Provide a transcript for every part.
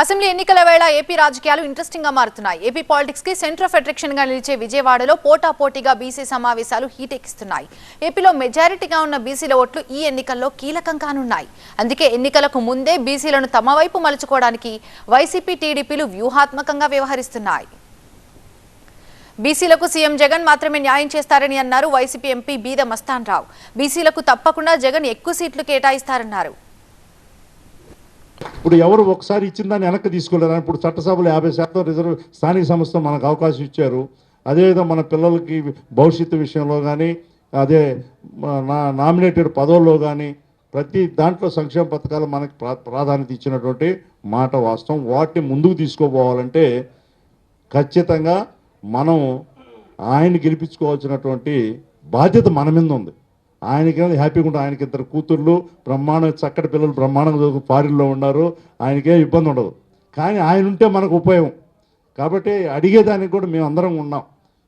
Assembly ఎన్నికల వేళ AP రాజకీయాలు ఇంట్రెస్టింగ్గా మారుతున్నాయి. ఏపీ పాలిటిక్స్కి సెంటర్ ఆఫ్ అట్రాక్షన్గా నిలిచే విజయవాడలో పోటాపోటీగా బీసీ సమావేశాలు హీటెక్కిస్తున్నాయి ఏపీలో మెజారిటీగా ఉన్న బీసీల ఓట్లు ఈ ఎన్నికల్లో కీలకం కానున్నాయి అందుకే ఎన్నికలకు ముందే బీసీలను తమ వైపు మలుచుకోవడానికి వైసీపీ టీడీపీలు వ్యూహాత్మకంగా వ్యవహరిస్తున్నాయి. బీసీలకు సీఎం జగన్ మాత్రమే న్యాయం చేస్తారని అన్నారు వైసీపీ ఎంపీ బీద మస్తాన్ రావు. బీసీలకు తప్పకుండా జగన్ ఎక్కువ సీట్లు కేటాయిస్తారన్నారు. ఇప్పుడు ఎవరు ఒకసారి ఇచ్చిన దాన్ని వెనక్కి తీసుకోలేరు ఇప్పుడు చట్టసభలో యాభై శాతం రిజర్వ్ స్థానిక సంస్థ మనకు అవకాశం ఇచ్చారు. అదేవిధంగా మన పిల్లలకి భవిష్యత్తు విషయంలో కానీ అదే నా నామినేటెడ్ పదవుల్లో కానీ ప్రతి దాంట్లో సంక్షేమ పథకాలు మనకి ప్రా ప్రాధాన్యత ఇచ్చినటువంటి మాట వాస్తవం. వాటిని ముందుకు తీసుకోపోవాలంటే ఖచ్చితంగా మనం ఆయన గెలిపించుకోవాల్సినటువంటి బాధ్యత మన మీద ఉంది. ఆయనకి హ్యాపీగా ఉంటుంది ఆయనకి ఇద్దరు కూతుర్లు బ్రహ్మాండ చక్కటి పిల్లలు బ్రహ్మాండంగా ఫారిన్లో ఉన్నారు. ఆయనకే ఇబ్బంది ఉండదు. కానీ ఆయన ఉంటే మనకు ఉపయోగం. కాబట్టి అడిగేదానికి కూడా మేము అందరం ఉన్నాం.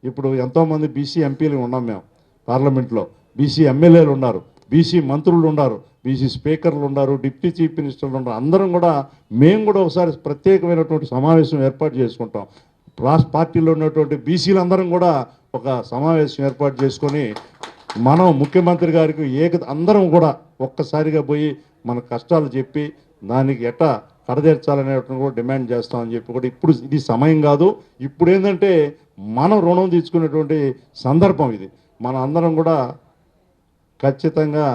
ఇప్పుడు ఎంతోమంది బీసీ ఎంపీలు ఉన్నాం మేము పార్లమెంట్లో. బీసీ ఎమ్మెల్యేలు ఉన్నారు బీసీ మంత్రులు ఉన్నారు బీసీ స్పీకర్లు ఉన్నారు డిప్యూటీ చీఫ్ మినిస్టర్లు ఉన్నారు. అందరం కూడా మేము కూడా ఒకసారి ప్రత్యేకమైనటువంటి సమావేశం ఏర్పాటు చేసుకుంటాం. రాష్ట్ర పార్టీలో ఉన్నటువంటి బీసీలందరం కూడా ఒక సమావేశం ఏర్పాటు చేసుకొని మనం ముఖ్యమంత్రి గారికి ఏక అందరం కూడా ఒక్కసారిగా పోయి మన కష్టాలు చెప్పి దానికి ఎట్టా కడతీర్చాలనేటువంటి కూడా డిమాండ్ చేస్తామని చెప్పి కూడా ఇప్పుడు ఇది సమయం కాదు. ఇప్పుడు ఏంటంటే మనం రుణం తీసుకునేటువంటి సందర్భం ఇది. మన అందరం కూడా ఖచ్చితంగా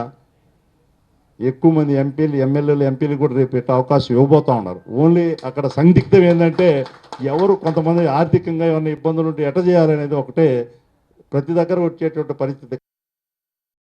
ఎక్కువ మంది ఎంపీలు ఎమ్మెల్యేలు ఎంపీలు కూడా రేపు పెట్టే అవకాశం ఇవ్వబోతా ఉన్నారు. ఓన్లీ అక్కడ సందిగ్ధం ఏంటంటే ఎవరు కొంతమంది ఆర్థికంగా ఏమైనా ఇబ్బందులు ఉంటే ఎట చేయాలనేది ఒకటే. ప్రతి దగ్గర వచ్చేటువంటి పరిస్థితి